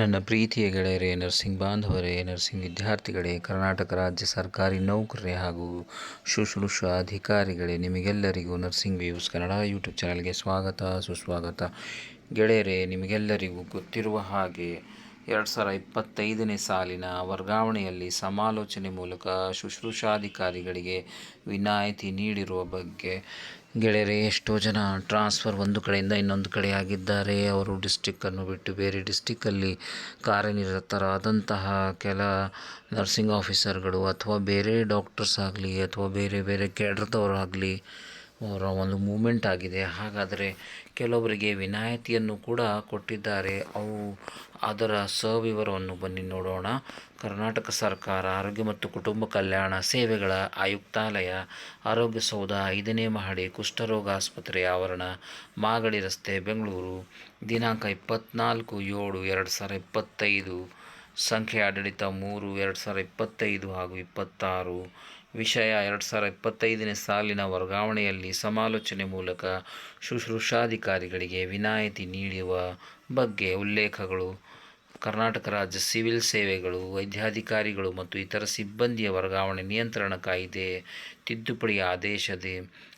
ನನ್ನ ಪ್ರೀತಿಯ ಗೆಳೆಯರೇ ನರ್ಸಿಂಗ್ ಬಾಂಧವರೇ ನರ್ಸಿಂಗ್ ವಿದ್ಯಾರ್ಥಿಗಳೇ ಕರ್ನಾಟಕ ರಾಜ್ಯ ಸರ್ಕಾರಿ ನೌಕರರೇ ಹಾಗೂ ಶುಶ್ರೂಷಾ ಅಧಿಕಾರಿಗಳೇ, ನಿಮಗೆಲ್ಲರಿಗೂ ನರ್ಸಿಂಗ್ ವ್ಯೂಸ್ ಕನ್ನಡ ಯೂಟ್ಯೂಬ್ ಚಾನಲ್ಗೆ ಸ್ವಾಗತ, ಸುಸ್ವಾಗತ. ಗೆಳೆಯರೇ, ನಿಮಗೆಲ್ಲರಿಗೂ ಗೊತ್ತಿರುವ ಹಾಗೆ ಎರಡು ಸಾವಿರ ಇಪ್ಪತ್ತೈದನೇ ಸಾಲಿನ ವರ್ಗಾವಣೆಯಲ್ಲಿ ಸಮಾಲೋಚನೆ ಮೂಲಕ ಶುಶ್ರೂಷಾಧಿಕಾರಿಗಳಿಗೆ ವಿನಾಯಿತಿ ನೀಡಿರುವ ಬಗ್ಗೆ ಗೆಳೆಯರೆ, ಎಷ್ಟೋ ಜನ ಟ್ರಾನ್ಸ್ಫರ್ ಒಂದು ಕಡೆಯಿಂದ ಇನ್ನೊಂದು ಕಡೆ ಆಗಿದ್ದಾರೆ. ಅವರು ಡಿಸ್ಟಿಕ್ಕನ್ನು ಬಿಟ್ಟು ಬೇರೆ ಡಿಸ್ಟಿಕ್ಕಲ್ಲಿ ಕಾರ್ಯನಿರತರಾದಂತಹ ಕೆಲ ನರ್ಸಿಂಗ್ ಆಫೀಸರ್ಗಳು ಅಥವಾ ಬೇರೆ ಡಾಕ್ಟರ್ಸ್ ಆಗಲಿ ಅಥವಾ ಬೇರೆ ಬೇರೆ ಕೇಡ್ರದವರಾಗಲಿ ಅವರ ಒಂದು ಮೂಮೆಂಟ್ ಆಗಿದೆ. ಹಾಗಾದರೆ ಕೆಲವರಿಗೆ ವಿನಾಯಿತಿಯನ್ನು ಕೂಡ ಕೊಟ್ಟಿದ್ದಾರೆ. ಅವು ಅದರ ಸವಿವರವನ್ನು ಬನ್ನಿ ನೋಡೋಣ. ಕರ್ನಾಟಕ ಸರ್ಕಾರ, ಆರೋಗ್ಯ ಮತ್ತು ಕುಟುಂಬ ಕಲ್ಯಾಣ ಸೇವೆಗಳ ಆಯುಕ್ತಾಲಯ, ಆರೋಗ್ಯ ಸೌಧ, ಐದನೇ ಮಹಡಿ, ಕುಷ್ಠರೋಗ ಆಸ್ಪತ್ರೆ ಆವರಣ, ಮಾಗಡಿ ರಸ್ತೆ, ಬೆಂಗಳೂರು. ದಿನಾಂಕ ಇಪ್ಪತ್ತ್ನಾಲ್ಕು ಏಳು ಎರಡು ಸಾವಿರ ಇಪ್ಪತ್ತೈದು. ಸಂಖ್ಯೆ ಆಡಳಿತ ಮೂರು ಎರಡು ಸಾವಿರ ಇಪ್ಪತ್ತೈದು ಹಾಗೂ ಇಪ್ಪತ್ತಾರು. ವಿಷಯ ಎರಡು ಸಾವಿರ ಇಪ್ಪತ್ತೈದನೇ ಸಾಲಿನ ವರ್ಗಾವಣೆಯಲ್ಲಿ ಸಮಾಲೋಚನೆ ಮೂಲಕ ಶುಶ್ರೂಷಾಧಿಕಾರಿಗಳಿಗೆ ವಿನಾಯಿತಿ ನೀಡುವ ಬಗ್ಗೆ ಉಲ್ಲೇಖಗಳು. ಕರ್ನಾಟಕ ರಾಜ್ಯ ಸಿವಿಲ್ ಸೇವೆಗಳು, ವೈದ್ಯಾಧಿಕಾರಿಗಳು ಮತ್ತು ಇತರ ಸಿಬ್ಬಂದಿಯ ವರ್ಗಾವಣೆ ನಿಯಂತ್ರಣ ಕಾಯ್ದೆ, ತಿದ್ದುಪಡಿ ಆದೇಶದ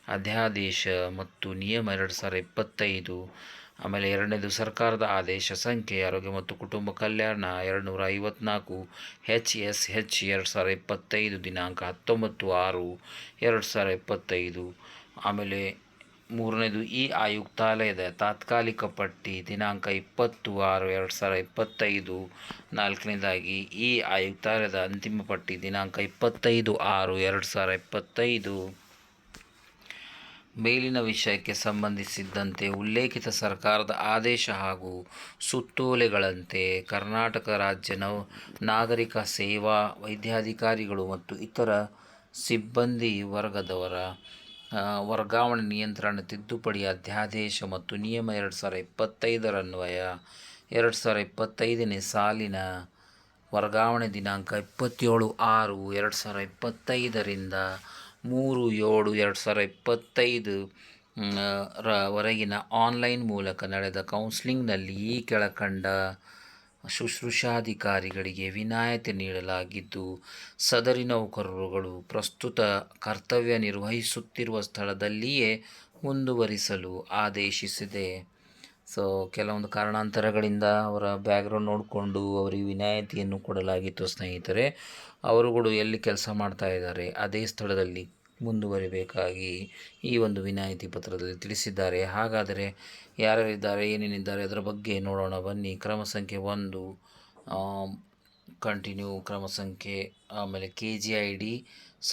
ಅಧ್ಯಾದೇಶ ಮತ್ತು ನಿಯಮ ಎರಡು ಸಾವಿರ ಇಪ್ಪತ್ತೈದು ಆಮೇಲೆ ಎರಡನೇದು ಸರ್ಕಾರದ ಆದೇಶ, ಸಂಖ್ಯೆ, ಆರೋಗ್ಯ ಮತ್ತು ಕುಟುಂಬ ಕಲ್ಯಾಣ ಎರಡು ನೂರ ಐವತ್ನಾಲ್ಕು ಹೆಚ್ ಎಸ್ ಹೆಚ್ ಎರಡು ಸಾವಿರ ಇಪ್ಪತ್ತೈದು, ದಿನಾಂಕ ಹತ್ತೊಂಬತ್ತು ಆರು, ಎರಡು ಸಾವಿರ ಇಪ್ಪತ್ತೈದು. ಆಮೇಲೆ ಮೂರನೇದು ಈ ಆಯುಕ್ತಾಲಯದ ತಾತ್ಕಾಲಿಕ ಪಟ್ಟಿ, ದಿನಾಂಕ ಇಪ್ಪತ್ತು ಆರು, ಎರಡು ಸಾವಿರ ಇಪ್ಪತ್ತೈದು. ನಾಲ್ಕನೇದಾಗಿ ಈ ಆಯುಕ್ತಾಲಯದ ಅಂತಿಮ ಪಟ್ಟಿ, ದಿನಾಂಕ ಇಪ್ಪತ್ತೈದು ಆರು, ಎರಡು ಸಾವಿರ ಇಪ್ಪತ್ತೈದು. ಮೇಲಿನ ವಿಷಯಕ್ಕೆ ಸಂಬಂಧಿಸಿದಂತೆ ಉಲ್ಲೇಖಿತ ಸರ್ಕಾರದ ಆದೇಶ ಹಾಗೂ ಸುತ್ತೋಲೆಗಳಂತೆ ಕರ್ನಾಟಕ ರಾಜ್ಯ ನಾಗರಿಕ ಸೇವಾ ವೈದ್ಯಾಧಿಕಾರಿಗಳು ಮತ್ತು ಇತರ ಸಿಬ್ಬಂದಿ ವರ್ಗದವರ ವರ್ಗಾವಣೆ ನಿಯಂತ್ರಣ ತಿದ್ದುಪಡಿ ಅಧ್ಯಾದೇಶ ಮತ್ತು ನಿಯಮ ಎರಡು ಸಾವಿರ ಇಪ್ಪತ್ತೈದರನ್ವಯ ಎರಡು ಸಾವಿರ ಇಪ್ಪತ್ತೈದನೇ ಸಾಲಿನ ವರ್ಗಾವಣೆ ದಿನಾಂಕ ಇಪ್ಪತ್ತೇಳು ಆರು ಎರಡು ಸಾವಿರ ಇಪ್ಪತ್ತೈದರಿಂದ ಮೂರು ಏಳು ಎರಡು ಸಾವಿರ ಇಪ್ಪತ್ತೈದು ರವರೆಗಿನ ಆನ್ಲೈನ್ ಮೂಲಕ ನಡೆದ ಕೌನ್ಸಿಲಿಂಗ್ನಲ್ಲಿ ಈ ಕೆಳಕಂಡ ಶುಶ್ರೂಷಾಧಿಕಾರಿಗಳಿಗೆ ವಿನಾಯಿತಿ ನೀಡಲಾಗಿದ್ದು, ಸದರಿ ನೌಕರರುಗಳು ಪ್ರಸ್ತುತ ಕರ್ತವ್ಯ ನಿರ್ವಹಿಸುತ್ತಿರುವ ಸ್ಥಳದಲ್ಲಿಯೇ ಮುಂದುವರಿಸಲು ಆದೇಶಿಸಿದೆ. ಸೊ ಕೆಲವೊಂದು ಕಾರಣಾಂತರಗಳಿಂದ ಅವರ ಬ್ಯಾಗ್ರೌಂಡ್ ನೋಡಿಕೊಂಡು ಅವರಿಗೆ ವಿನಾಯಿತಿಯನ್ನು ಕೊಡಲಾಗಿತ್ತು ಸ್ನೇಹಿತರೆ. ಅವರುಗಳು ಎಲ್ಲಿ ಕೆಲಸ ಮಾಡ್ತಾ ಇದ್ದಾರೆ, ಅದೇ ಸ್ಥಳದಲ್ಲಿ ಮುಂದುವರಿಬೇಕಾಗಿ ಈ ಒಂದು ವಿನಾಯಿತಿ ಪತ್ರದಲ್ಲಿ ತಿಳಿಸಿದ್ದಾರೆ. ಹಾಗಾದರೆ ಯಾರ್ಯಾರಿದ್ದಾರೆ, ಏನೇನಿದ್ದಾರೆ, ಅದರ ಬಗ್ಗೆ ನೋಡೋಣ. ಬನ್ನಿ, ಕ್ರಮ ಸಂಖ್ಯೆ ಒಂದು ಕಂಟಿನ್ಯೂ ಕ್ರಮ ಸಂಖ್ಯೆ, ಆಮೇಲೆ ಕೆ ಜಿ ಐ ಡಿ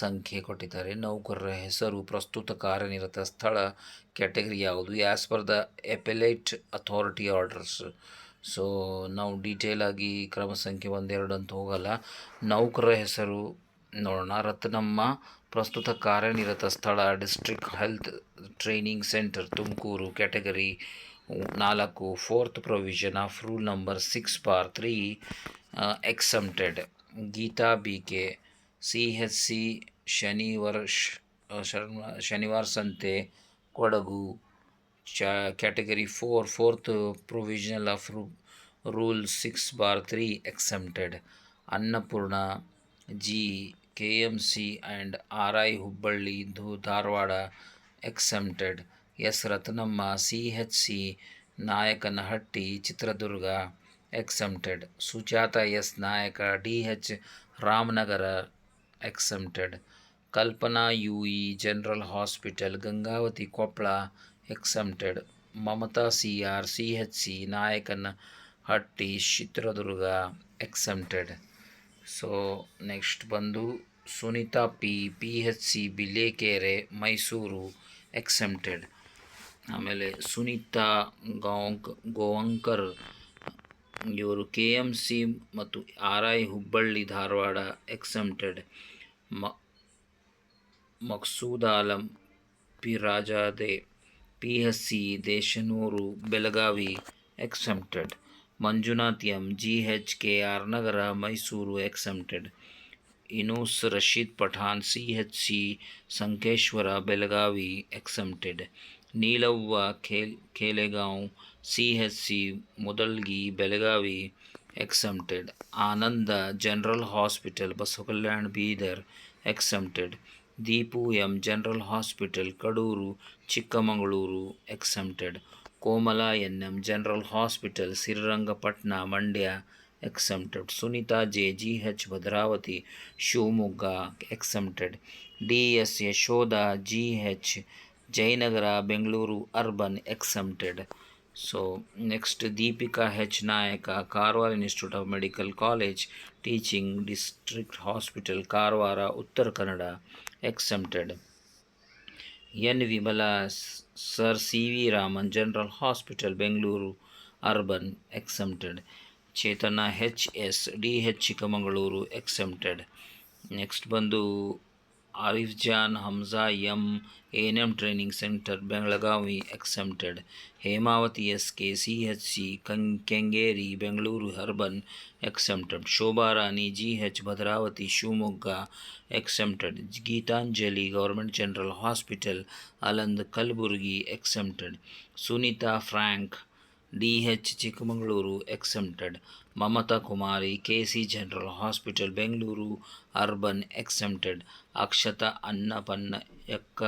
ಸಂಖ್ಯೆ ಕೊಟ್ಟಿದ್ದಾರೆ. ನೌಕರರ ಹೆಸರು ಪ್ರಸ್ತುತ ಕಾರ್ಯನಿರತ ಸ್ಥಳ ಕ್ಯಾಟಗರಿ ಯಾವುದು? As per the appellate authority orders so ನಾವು ಡೀಟೇಲಾಗಿ ಕ್ರಮ ಸಂಖ್ಯೆ ಒಂದೆರಡು ಅಂತ ಹೋಗಲ್ಲ. ನೌಕರರ ಹೆಸರು ನೋಡೋಣ. ರತ್ನಮ್ಮ, ಪ್ರಸ್ತುತ ಕಾರ್ಯನಿರತ ಸ್ಥಳ district health training centre Tumakuru, category ನಾಲ್ಕು fourth provision of rule number six bar three exempted Geetha B K, C H C Shanivara Shanivara Santhe, Kodagu. ಚ, category four, fourth provisional of ರೂ, rule six bar three exempted Annapurna, G, K M C and R I Hubballi ಧೂ Dharwad exempted S Ratnamma, C H C, Nayakanahatti, Chitradurga. Exempted. Sujatha S. Nayaka, D. H. Ramanagara exempted. Kalpana U. E. General hospital, Gangavathi Koppal exempted. Mamatha C. R. C. H. C. Nayakanahatti Chitradurga exempted. So, next ಬಂದು Sunitha P. P. H. C. Bilekere Mysuru exempted. ಆಮೇಲೆ ಸುನೀತಾ ಗೋಂಕ್ ಗೋವಂಕರ್ ಇವರು K M C ಮತ್ತು R I Hubballi Dharwad exempted Maqsood Alam, P Rajade, P S C, Deshnur, Belagavi exempted. Manjunath M, G H K R Nagar Mysuru exempted. Inus Rasheed Pathan C H C, Sankeshwar, Belagavi exempted. Neelavva, Khel, Khelegaon C H C Mudalgi Belagavi exempted. Ananda general hospital, Basavakalyan Bidar exempted. Deepu M general hospital, Kadur Chikkamagaluru exempted. Komala N M general hospital Srirangapatna Mandya exempted. Sunitha J, G H Bhadravathi Shivamogga exempted. D S Yashodha, G H Jayanagar, Bengaluru urban exempted so next Deepika H Nayak Karwar institute of medical college teaching district hospital Karwar Uttara Kannada exempted. N Vimala sir C V Raman general hospital Bengaluru urban exempted. Chetana H S D H Chikkamagaluru exempted. Next ಬಂದು Arif Jan Hamza M N M training centre Belagavi exempted Hemavathi S K C H C ಕಂ Kengeri Bengaluru urban exempted Shobha Rani G H Bhadravathi Shivamogga exempted Geethanjali government general hospital Aland Kalaburagi exempted Sunitha Frank D H Chikkamagaluru exempted Mamatha Kumari, K C general hospital, Bengaluru urban exempted Akshatha ಅನ್ನಪನ್ನಯಕ್ಕ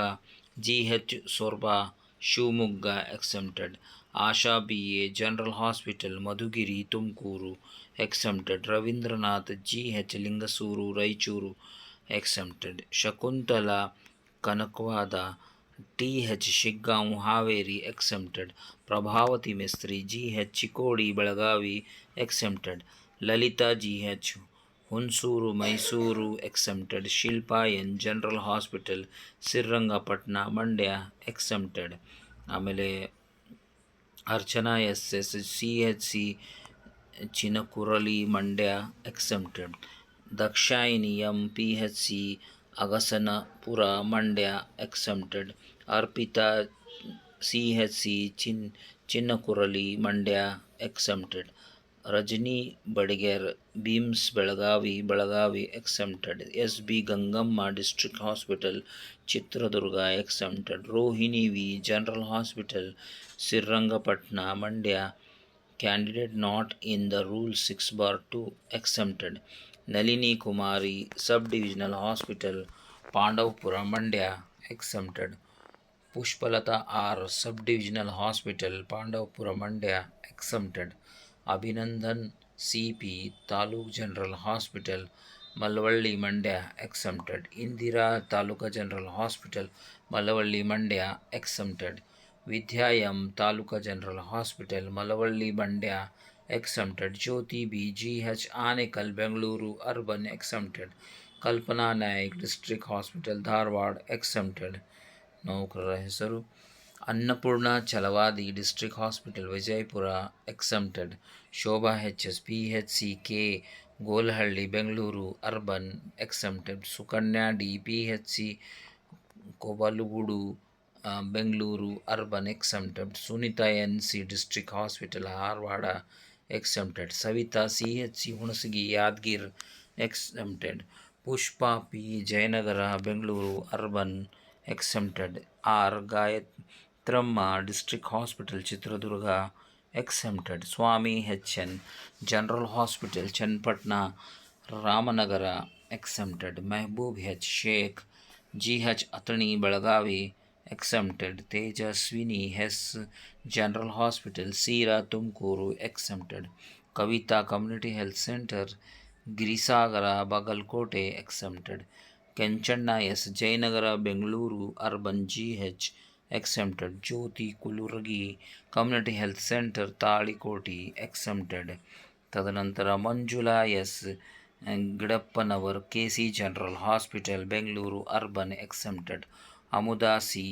G H Soraba Shivamogga exempted Asha B A, general hospital, Madhugiri, Tumakuru exempted Ravindranath, G H Lingasugur, Raichur exempted Shakuntala, Kanakavada T H Shiggaon Haveri exempted Prabhavathi Mistri G H Chikkodi Belagavi exempted Lalitha G H Hunsur Mysuru exempted Shilpa N general hospital Srirangapatna Mandya exempted ಆಮೇಲೆ Archana S S C H C Chinakurali Mandya exempted Dakshayini M P H C Agasanapura Mandya, exempted, Arpitha C H C Chin Chinnakurali Mandya, exempted, Rajani, Badiger BIMS Belagavi Belagavi, exempted, S B Gangamma, district hospital, Chitradurga, exempted, Rohini V, general hospital Srirangapatna Mandya, candidate not in the rule six bar two exempted Nalini Kumari sub divisional hospital Pandavapura Mandya exempted Pushpalatha R sub divisional hospital Pandavapura Mandya exempted Abhinandan C P taluk general hospital Malavalli Mandya exempted Indira taluka general hospital Malavalli Mandya exempted Vidya M taluka general hospital Malavalli Mandya exempted Jyothi, B G H, Anekal, Bengaluru urban exempted Kalpana Nayak, district hospital, Dharwad exempted ನೌಕರರ ಹೆಸರು Annapurna Chalavadi district hospital, Vijayapura exempted Shobha H S, P H C K, Golahalli, Bengaluru urban exempted Sukanya, D P H C, Kobalugudu Bengaluru urban exempted Sunitha N C, district hospital Dharwad exempted Savitha C H C Hunasagi Yadgir exempted Pushpa P Jayanagar Bengaluru urban exempted R Gayathramma district hospital Chitradurga exempted Swamy H N general hospital Channapatna Ramanagara exempted Mehaboob H Sheikh G H Athani Belagavi exempted Tejaswini S general hospital Sira Tumakuru exempted Kavitha community health centre Girisagar, Bagalkote exempted S, Jayanagar, Bengaluru, urban G H exempted Jyothi Kulurgi community health centre Talikoti exempted ತದನಂತರ Manjula S, Gidappanavar C general hospital Bengaluru, urban exempted Amuda C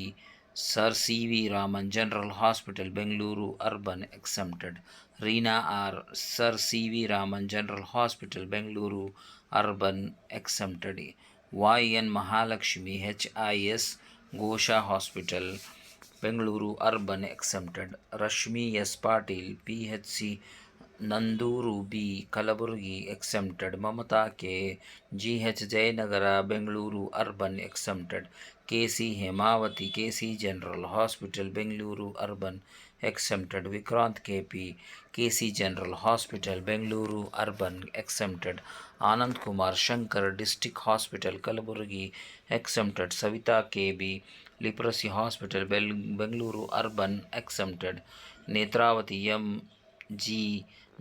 sir C V Raman general hospital Bengaluru urban exempted. Reena R sir C V Raman general hospital Bengaluru urban exempted. Y N Mahalakshmi H I S Ghosha hospital Bengaluru urban exempted. Rashmi S Patil P H C Nandur B Kalaburagi exempted Mamata K G H Jayanagar, Bengaluru urban exempted K C Hemavati K C general hospital, Bengaluru urban exempted, Vikrant K P K C general hospital, Bengaluru urban exempted, Anand Kumar Shankar, district hospital, Kalaburagi exempted, Savita K B leprosy hospital, bell, Bengaluru urban exempted, Netravati M G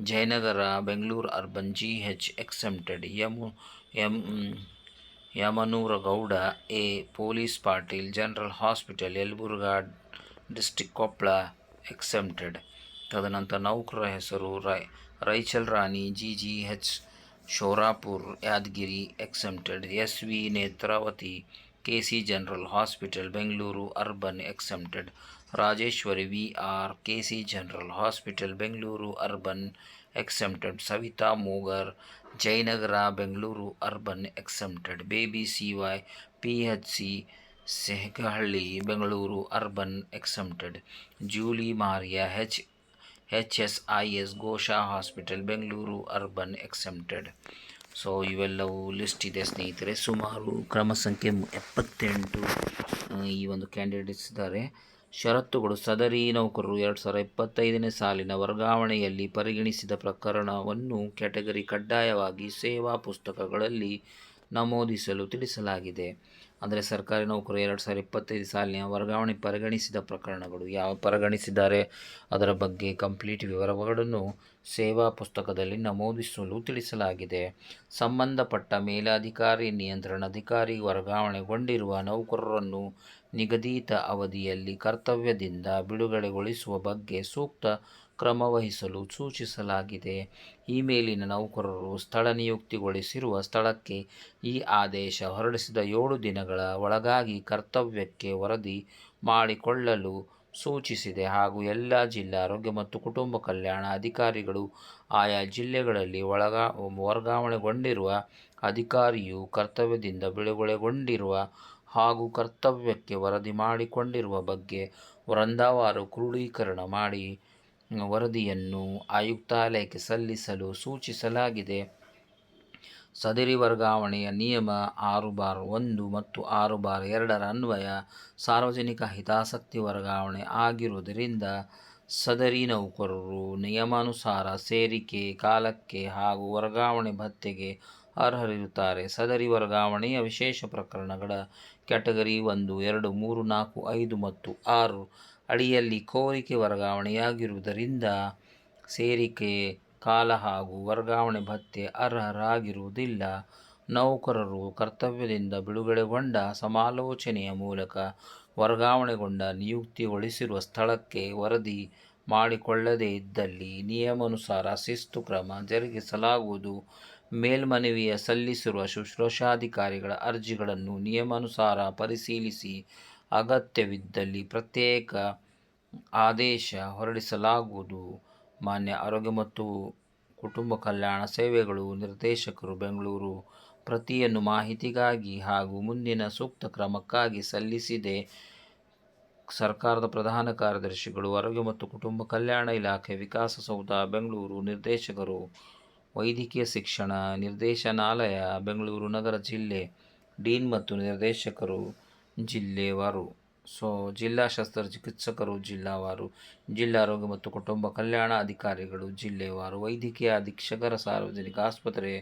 Jayanagar, Bengaluru, urban, G H exempted Yamu M Yamanooragowda, A, police Patil, general hospital, Yelburga district Koppal exempted ತದನಂತರ ನೌಕರರ ಹೆಸರು Rai, Rachel Rani, G G H, Shorapur, Yadgiri exempted S V Netravati, K C general hospital, Bengaluru, urban exempted Rajeshwari V R K C general, hospital, Bengaluru, urban exempted, Savita Moogar, Jayanagar, Bengaluru, urban exempted, Baby C Y P H C Sehagahalli, Bengaluru, urban exempted, Julie Maria, H H S I S Gosha hospital, Bengaluru, urban exempted. So ಇವೆಲ್ಲವೂ list ಇದೆ ಸ್ನೇಹಿತರೆ. ಸುಮಾರು ಕ್ರಮ ಸಂಖ್ಯೆ ಎಪ್ಪತ್ತೆಂಟು ಈ ಒಂದು candidates ಇದ್ದಾರೆ. ಷರತ್ತುಗಳು ಸದರಿ ನೌಕರರು ಎರಡು ಸಾವಿರದ ಇಪ್ಪತ್ತೈದನೇ ಸಾಲಿನ ವರ್ಗಾವಣೆಯಲ್ಲಿ ಪರಿಗಣಿಸಿದ ಪ್ರಕರಣವನ್ನು ಕ್ಯಾಟಗರಿ ಕಡ್ಡಾಯವಾಗಿ ಸೇವಾ ಪುಸ್ತಕಗಳಲ್ಲಿ ನಮೂದಿಸಲು ತಿಳಿಸಲಾಗಿದೆ. ಅಂದರೆ ಸರ್ಕಾರಿ ನೌಕರರು ಎರಡು ಸಾವಿರ ಇಪ್ಪತ್ತೈದು ಸಾಲಿನ ವರ್ಗಾವಣೆ ಪರಿಗಣಿಸಿದ ಪ್ರಕರಣಗಳು ಯಾವ ಪರಿಗಣಿಸಿದ್ದಾರೆ? ಅದರ ಬಗ್ಗೆ ಕಂಪ್ಲೀಟ್ ವಿವರಗಳನ್ನು ಸೇವಾ ಪುಸ್ತಕದಲ್ಲಿ ನಮೂದಿಸಲು ತಿಳಿಸಲಾಗಿದೆ. ಸಂಬಂಧಪಟ್ಟ ಮೇಲಾಧಿಕಾರಿ ನಿಯಂತ್ರಣಾಧಿಕಾರಿ ವರ್ಗಾವಣೆಗೊಂಡಿರುವ ನೌಕರರನ್ನು ನಿಗದಿತ ಅವಧಿಯಲ್ಲಿ ಕರ್ತವ್ಯದಿಂದ ಬಿಡುಗಡೆಗೊಳಿಸುವ ಬಗ್ಗೆ ಸೂಕ್ತ ಕ್ರಮವಹಿಸಲು ಸೂಚಿಸಲಾಗಿದೆ. ಈ ಮೇಲಿನ ನೌಕರರು ಸ್ಥಳ ನಿಯುಕ್ತಿಗೊಳಿಸಿರುವ ಸ್ಥಳಕ್ಕೆ ಈ ಆದೇಶ ಹೊರಡಿಸಿದ ಏಳು ದಿನಗಳ ಒಳಗಾಗಿ ಕರ್ತವ್ಯಕ್ಕೆ ವರದಿ ಮಾಡಿಕೊಳ್ಳಲು ಸೂಚಿಸಿದೆ. ಹಾಗೂ ಎಲ್ಲ ಜಿಲ್ಲಾ ಆರೋಗ್ಯ ಮತ್ತು ಕುಟುಂಬ ಕಲ್ಯಾಣ ಅಧಿಕಾರಿಗಳು ಆಯಾ ಜಿಲ್ಲೆಗಳಲ್ಲಿ ಒಳಗಾ ವರ್ಗಾವಣೆಗೊಂಡಿರುವ ಅಧಿಕಾರಿಯು ಕರ್ತವ್ಯದಿಂದ ಬಿಡುಗಡೆಗೊಂಡಿರುವ ಹಾಗೂ ಕರ್ತವ್ಯಕ್ಕೆ ವರದಿ ಮಾಡಿಕೊಂಡಿರುವ ಬಗ್ಗೆ ವೃಂದಾವಾರು ಕ್ರೋಢೀಕರಣ ಮಾಡಿ ವರದಿಯನ್ನು ಆಯುಕ್ತಾಲಯಕ್ಕೆ ಸಲ್ಲಿಸಲು ಸೂಚಿಸಲಾಗಿದೆ. ಸದರಿ ವರ್ಗಾವಣೆಯ ನಿಯಮ ಆರು ಬಾರ್ ಒಂದು ಮತ್ತು ಆರು ಬಾರ್ ಎರಡರ ಅನ್ವಯ ಸಾರ್ವಜನಿಕ ಹಿತಾಸಕ್ತಿ ವರ್ಗಾವಣೆ ಆಗಿರುವುದರಿಂದ ಸದರಿ ನೌಕರರು ನಿಯಮಾನುಸಾರ ಸೇರಿಕೆ, ಕಾಲಕ್ಕೆ ಹಾಗೂ ವರ್ಗಾವಣೆ ಭತ್ಯೆಗೆ ಅರ್ಹರಿರುತ್ತಾರೆ. ಸದರಿ ವರ್ಗಾವಣೆಯ ವಿಶೇಷ ಪ್ರಕರಣಗಳ ಕ್ಯಾಟಗರಿ ಒಂದು, ಎರಡು, ಮೂರು, ನಾಲ್ಕು, ಐದು ಮತ್ತು ಆರು ಅಡಿಯಲ್ಲಿ ಕೋರಿಕೆ ವರ್ಗಾವಣೆಯಾಗಿರುವುದರಿಂದ ಸೇರಿಕೆ, ಕಾಲ ಹಾಗೂ ವರ್ಗಾವಣೆ ಭತ್ಯೆ ಅರ್ಹರಾಗಿರುವುದಿಲ್ಲ. ನೌಕರರು ಕರ್ತವ್ಯದಿಂದ ಬಿಡುಗಡೆಗೊಂಡ ಸಮಾಲೋಚನೆಯ ಮೂಲಕ ವರ್ಗಾವಣೆಗೊಂಡ ನಿಯುಕ್ತಿಗೊಳಿಸಿರುವ ಸ್ಥಳಕ್ಕೆ ವರದಿ ಮಾಡಿಕೊಳ್ಳದೇ ಇದ್ದಲ್ಲಿ ನಿಯಮಾನುಸಾರ ಶಿಸ್ತು ಕ್ರಮ ಜರುಗಿಸಲಾಗುವುದು. ಮೇಲ್ಮನವಿಯ ಸಲ್ಲಿಸಿರುವ ಶುಶ್ರೂಷಾಧಿಕಾರಿಗಳ ಅರ್ಜಿಗಳನ್ನು ನಿಯಮಾನುಸಾರ ಪರಿಶೀಲಿಸಿ ಅಗತ್ಯವಿದ್ದಲ್ಲಿ ಪ್ರತ್ಯೇಕ ಆದೇಶ ಹೊರಡಿಸಲಾಗುವುದು. ಮಾನ್ಯ ಆರೋಗ್ಯ ಮತ್ತು ಕುಟುಂಬ ಕಲ್ಯಾಣ ಸೇವೆಗಳು ನಿರ್ದೇಶಕರು ಬೆಂಗಳೂರು ಪ್ರತಿಯನ್ನು ಮಾಹಿತಿಗಾಗಿ ಹಾಗೂ ಮುಂದಿನ ಸೂಕ್ತ ಕ್ರಮಕ್ಕಾಗಿ ಸಲ್ಲಿಸಿದೆ. ಸರ್ಕಾರದ ಪ್ರಧಾನ ಕಾರ್ಯದರ್ಶಿಗಳು, ಆರೋಗ್ಯ ಮತ್ತು ಕುಟುಂಬ ಕಲ್ಯಾಣ ಇಲಾಖೆ ವಿಕಾಸಸೌಧ ಬೆಂಗಳೂರು ನಿರ್ದೇಶಕರು ವೈದ್ಯಕೀಯ ಶಿಕ್ಷಣ, ನಿರ್ದೇಶನಾಲಯ, ಬೆಂಗಳೂರು ನಗರ ಜಿಲ್ಲೆ, ಡೀನ್ ಮತ್ತು ನಿರ್ದೇಶಕರು ಜಿಲ್ಲೆವಾರು. ಸೊ ಜಿಲ್ಲಾ ಶಸ್ತ್ರಚಿಕಿತ್ಸಕರು ಜಿಲ್ಲಾವಾರು. ಜಿಲ್ಲಾ ಆರೋಗ್ಯ ಮತ್ತು ಕುಟುಂಬ ಕಲ್ಯಾಣ ಅಧಿಕಾರಿಗಳು ಜಿಲ್ಲೆವಾರು. ವೈದ್ಯಕೀಯ ಅಧೀಕ್ಷಕರ ಸಾರ್ವಜನಿಕ ಆಸ್ಪತ್ರೆ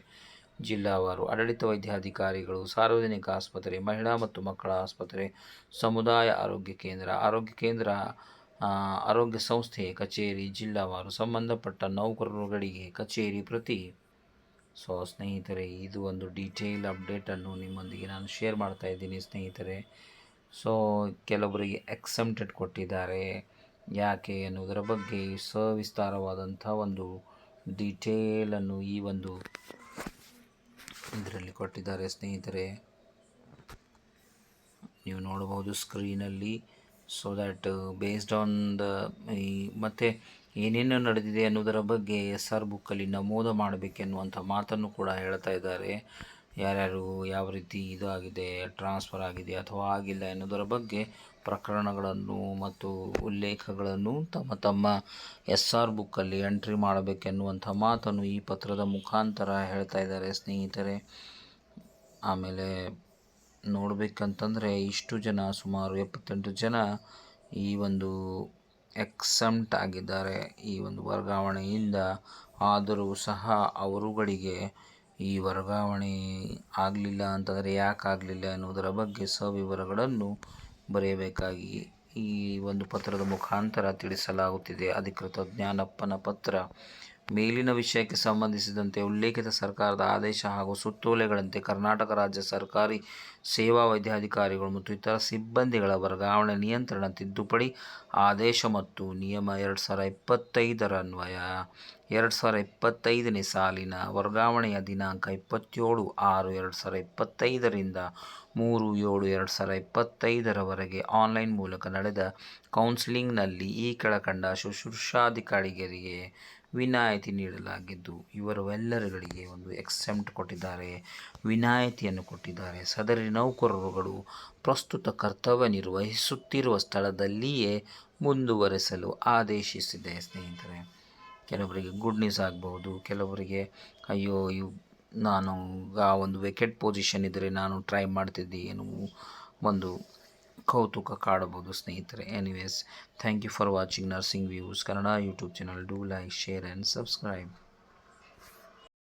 ಜಿಲ್ಲಾವಾರು. ಆಡಳಿತ ವೈದ್ಯಾಧಿಕಾರಿಗಳು ಸಾರ್ವಜನಿಕ ಆಸ್ಪತ್ರೆ, ಮಹಿಳಾ ಮತ್ತು ಮಕ್ಕಳ ಆಸ್ಪತ್ರೆ, ಸಮುದಾಯ ಆರೋಗ್ಯ ಕೇಂದ್ರ ಆರೋಗ್ಯ ಕೇಂದ್ರ ಆರೋಗ್ಯ ಸಂಸ್ಥೆ, ಕಚೇರಿ, ಜಿಲ್ಲಾವಾರು, ಸಂಬಂಧಪಟ್ಟ ನೌಕರರುಗಳಿಗೆ ಕಚೇರಿ ಪ್ರತಿ. ಸೊ ಸ್ನೇಹಿತರೆ, ಇದು ಒಂದು ಡೀಟೇಲ್ ಅಪ್ಡೇಟನ್ನು ನಿಮ್ಮೊಂದಿಗೆ ನಾನು ಶೇರ್ ಮಾಡ್ತಾ ಇದ್ದೀನಿ ಸ್ನೇಹಿತರೆ. ಸೊ ಕೆಲವರಿಗೆ ಎಕ್ಸೆಮ್ಟೆಡ್ ಕೊಟ್ಟಿದ್ದಾರೆ. ಯಾಕೆ ಅನ್ನೋದರ ಬಗ್ಗೆ ಸವಿಸ್ತಾರವಾದಂಥ ಒಂದು ಡೀಟೇಲನ್ನು ಈ ಒಂದು ಇದರಲ್ಲಿ ಕೊಟ್ಟಿದ್ದಾರೆ ಸ್ನೇಹಿತರೆ. ನೀವು ನೋಡಬಹುದು ಸ್ಕ್ರೀನಲ್ಲಿ so that based on the ಈ, ಮತ್ತು ಏನೇನು ನಡೆದಿದೆ ಅನ್ನೋದರ ಬಗ್ಗೆ ಎಸ್ ಆರ್ ಬುಕ್ಕಲ್ಲಿ ನಮೂದು ಮಾಡಬೇಕೆನ್ನುವಂಥ ಮಾತನ್ನು ಕೂಡ ಹೇಳ್ತಾ ಇದ್ದಾರೆ. ಯಾರ್ಯಾರು ಯಾವ ರೀತಿ ಇದಾಗಿದೆ ಟ್ರಾನ್ಸ್ಫರ್ ಆಗಿದೆ ಅಥವಾ ಆಗಿಲ್ಲ ಎನ್ನುವುದರ ಬಗ್ಗೆ ಪ್ರಕರಣಗಳನ್ನು ಮತ್ತು ಉಲ್ಲೇಖಗಳನ್ನು ತಮ್ಮ ತಮ್ಮ ಎಸ್ ಆರ್ ಬುಕ್ಕಲ್ಲಿ ಎಂಟ್ರಿ ಮಾಡಬೇಕೆನ್ನುವಂಥ ಮಾತನ್ನು ಈ ಪತ್ರದ ಮುಖಾಂತರ ಹೇಳ್ತಾ ಇದ್ದಾರೆ ಸ್ನೇಹಿತರೆ. ಆಮೇಲೆ ನೋಡಬೇಕಂತಂದರೆ ಇಷ್ಟು ಜನ ಸುಮಾರು ಎಪ್ಪತ್ತೆಂಟು ಜನ ಈ ಒಂದು ಎಕ್ಸಮ್ಟ್ ಆಗಿದ್ದಾರೆ ಈ ಒಂದು ವರ್ಗಾವಣೆಯಿಂದ. ಆದರೂ ಸಹ ಅವರುಗಳಿಗೆ ಈ ವರ್ಗಾವಣೆ ಆಗಲಿಲ್ಲ ಅಂತಂದರೆ ಯಾಕೆ ಆಗಲಿಲ್ಲ ಎನ್ನುವುದರ ಬಗ್ಗೆ ಸವಿವರಗಳನ್ನು ಬರೆಯಬೇಕಾಗಿ ಈ ಒಂದು ಪತ್ರದ ಮುಖಾಂತರ ತಿಳಿಸಲಾಗುತ್ತಿದೆ. ಅಧಿಕೃತ ಜ್ಞಾನಪ್ಪನ ಪತ್ರ. ಮೇಲಿನ ವಿಷಯಕ್ಕೆ ಸಂಬಂಧಿಸಿದಂತೆ ಉಲ್ಲೇಖಿತ ಸರ್ಕಾರದ ಆದೇಶ ಹಾಗೂ ಸುತ್ತೋಲೆಗಳಂತೆ ಕರ್ನಾಟಕ ರಾಜ್ಯ ಸರ್ಕಾರಿ ಸೇವಾ ವೈದ್ಯಾಧಿಕಾರಿಗಳು ಮತ್ತು ಇತರ ಸಿಬ್ಬಂದಿಗಳ ವರ್ಗಾವಣೆ ನಿಯಂತ್ರಣ ತಿದ್ದುಪಡಿ ಆದೇಶ ಮತ್ತು ನಿಯಮ ಎರಡು ಸಾವಿರ ಇಪ್ಪತ್ತೈದರ ಅನ್ವಯ. ಎರಡು ಸಾವಿರ ಇಪ್ಪತ್ತೈದನೇ ಸಾಲಿನ ವರ್ಗಾವಣೆಯ ದಿನಾಂಕ ಇಪ್ಪತ್ತೇಳು ಆರು ಎರಡು ಸಾವಿರ ಇಪ್ಪತ್ತೈದರಿಂದ ಮೂರು ಏಳು ಎರಡು ಸಾವಿರ ಇಪ್ಪತ್ತೈದರವರೆಗೆ ಆನ್ಲೈನ್ ಮೂಲಕ ನಡೆದ ಕೌನ್ಸಿಲಿಂಗ್ನಲ್ಲಿ ಈ ಕೆಳಕಂಡ ಶುಶ್ರೂಷಾಧಿಕಾರಿಗಳಿಗೆ ವಿನಾಯಿತಿ ನೀಡಲಾಗಿದ್ದು ಇವರೆಲ್ಲರುಗಳಿಗೆ ಒಂದು ಎಕ್ಸೆಂಪ್ಟ್ ಕೊಟ್ಟಿದ್ದಾರೆ, ವಿನಾಯಿತಿಯನ್ನು ಕೊಟ್ಟಿದ್ದಾರೆ. ಸದರಿ ನೌಕರರುಗಳು ಪ್ರಸ್ತುತ ಕರ್ತವ್ಯ ನಿರ್ವಹಿಸುತ್ತಿರುವ ಸ್ಥಳದಲ್ಲಿಯೇ ಮುಂದುವರೆಸಲು ಆದೇಶಿಸಿದೆ ಸ್ನೇಹಿತರೆ. ಕೆಲವರಿಗೆ ಗುಡ್ ನ್ಯೂಸ್ ಆಗ್ಬೋದು ಕೆಲವರಿಗೆ ಅಯ್ಯೋ, ಇವು ನಾನು ಆ ಒಂದು ವೆಕೆಟ್ ಪೊಸಿಷನ್ ಇದ್ದರೆ ನಾನು ಟ್ರೈ ಮಾಡ್ತಿದ್ದೆ ಏನು ಒಂದು ಕೌತುಕ ಕಾಡಬಹುದು, ಸ್ನೇಹಿತರೆ. Anyways thank you for watching nursing views Kannada YouTube channel do like share and subscribe